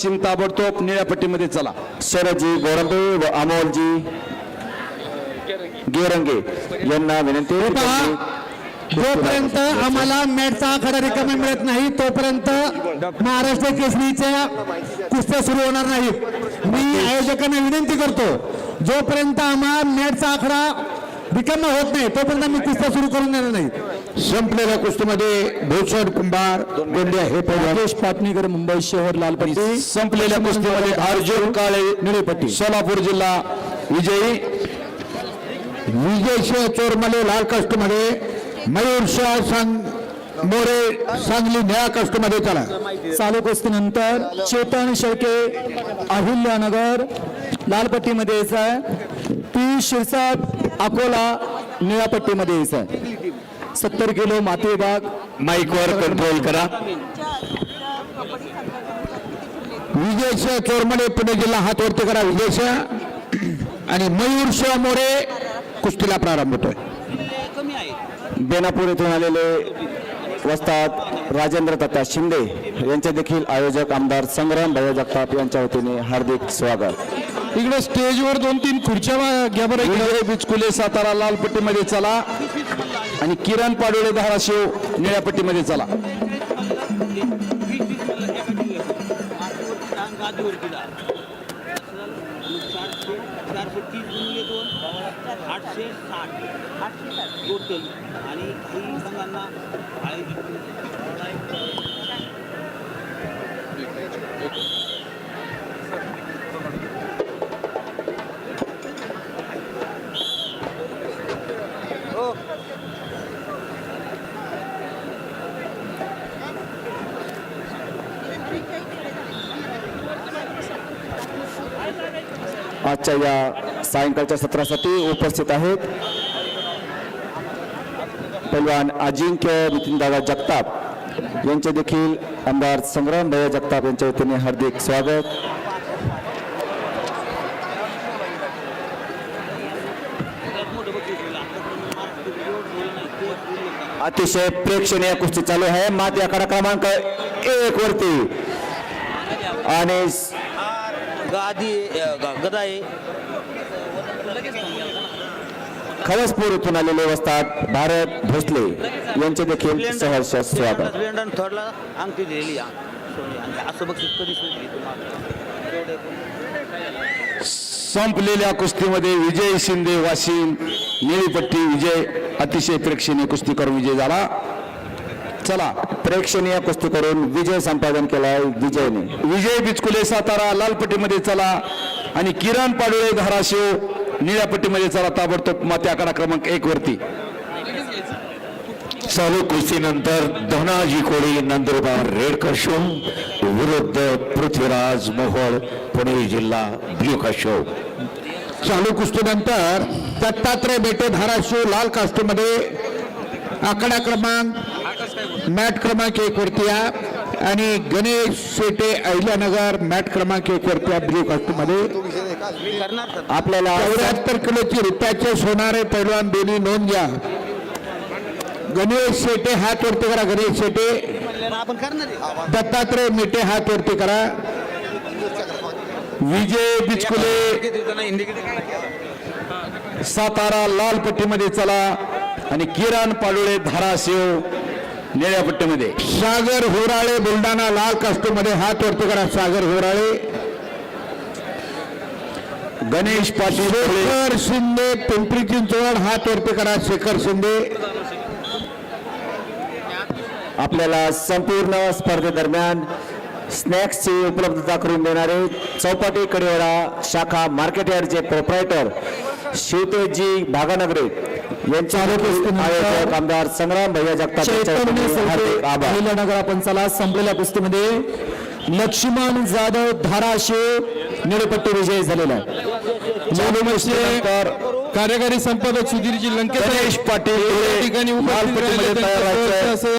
चिम ताबडतोब निळ्या पट्टीमध्ये चला. शरदजी गोरंबे व अमोलजी गेरंगे यांना विनंती जोपर्यंत आम्हाला मॅटचा आखाडा रिकामा मिळत नाही तोपर्यंत महाराष्ट्र केसरीच्या कुस्त्या सुरू होणार नाहीत मी आयोजकांना विनंती करतो जोपर्यंत आम्हाला मॅटचा आखाडा रिकामा होत नाही तोपर्यंत आम्ही कुस्त्या सुरू करून देणार नाही. संपलेल्या कुस्तीमध्ये भूषण कुंभार गोंदिया हे पैलवान राकेश पाटणीकर मुंबई शहर लालपट्टी. संपलेल्या कुस्तीमध्ये अर्जुन काळे निळेपट्टी. सोलापूर जिल्हा विजयी. विजयसिंह चोरमले लाल कष्टमध्ये. मयूर शाह सांग मोरे सांगली निळ्या कष्टमध्ये चला. चालू कुस्तीनंतर चेतन शेळके अहिल्यानगर लालपट्टीमध्ये यायचं आहे. पियुष शिरसाट अकोला निळापट्टीमध्ये यायचं आहे. सत्तर किलो माती विभाग माईकवर कंट्रोल करा. विजयसिंह चोरमले पुणे जिल्हा हात वरती करा विजयसिंह आणि मयूर शाह मोरे कुस्तीला प्रारंभ होतोय. बेनापूर येथून आलेले वस्तात राजेंद्र दत्ता शिंदे यांचे देखील आयोजक आमदार संग्राम भैया जगताप यांच्या वतीने हार्दिक स्वागत. इकडे स्टेजवर दोन तीन खुर्च्या घ्या बरं विजय बिचकुले सातारा लाल पट्टीमध्ये चला. आणि किरण पाडोळे धाराशिव निळ्या पट्टीमध्ये चला. दोन आठशे साठ. आठशे टोटल आणि काही संघांना आजच्या या सायंकाळच्या सत्रासाठी उपस्थित आहेत पैलवान अजिंक्य नितीनदादा जगताप. यांचे देखील आमदार संग्राम भैया जगताप यांच्या वतीने हार्दिक स्वागत. अतिशय प्रेक्षणीय कुस्ती चालू आहे. माती आखाडा क्रमांक एक वरती. आणि गादी अ, ग- गदा आहे खवसपूर येथून आलेले वस्तात भारत भोसले यांचे देखील सहर्ष स्वागत. थर्डला अंगठी दिलेली असं एवढं पण. संपलेल्या कुस्तीमध्ये विजय शिंदे वाशिम निळीपट्टी विजय अतिशय प्रेक्षणीय कुस्ती करून विजय झाला. चला प्रेक्षणीय कुस्ती करून विजय संपादन केलाय विजयने. विजय बिचकुले सातारा लाल पट्टीमध्ये चला आणि किरण पाडोळे धाराशिव निळ्या पट्टीमध्ये चला ताबडतोब माते आकडा क्रमांक एक वरती. चालू कुस्तीनंतर धनाजी कोळी नंदुरबार रेड कशो विरुद्ध पृथ्वीराज मोहोळ पुणे जिल्हा ब्ल्यू कशो चालू कुस्तीनंतर दत्तात्रय बेटे धाराशिव लाल कास्टमध्ये आकडा क्रमांक मॅट क्रमांक एक वरती या. आणि गणेश शेटे अहिल्यानगर मॅट क्रमांक एक वरती या ब्ल्यू कास्टमध्ये आपल्याला चौऱ्याहत्तर किलोची रुपयाचे सोनारे पैलवान दोन्ही नोंद घ्या. गणेश शेटे हात वरती करा गणेश शेटे. दत्तात्रय मिटे हात वरती करा. विजय बिचकुले. सातारा लाल पट्टीमध्ये चला. आणि किरण पाडुळे धाराशिव. निळ्या पट्टीमध्ये. सागर होराळे बुलढाणा लाल कास्टमध्ये हात वरती करा सागर होराळे. गणेश पाटील शेखर शिंदे पिंपरी चिंचवड हात वरती करा शेखर शिंदे. आपल्याला संपूर्ण स्पर्धेदरम्यान स्नॅक्सची उपलब्धता करून देणारे चौपाटी कडेवाडा शाखा मार्केट यार्डचे प्रोप्रायटर शिवतेजी भागानगरे. यांचे आयोजक आमदार संग्राम भैया जगताप यांच्या संपलेल्या कुस्तीमध्ये लक्ष्मण जाधव धाराशिव निळपट्टी विजयी झालेला आहे. कार्यकारी संपादक सुधीरजी लंकेश पाटील ठिकाणी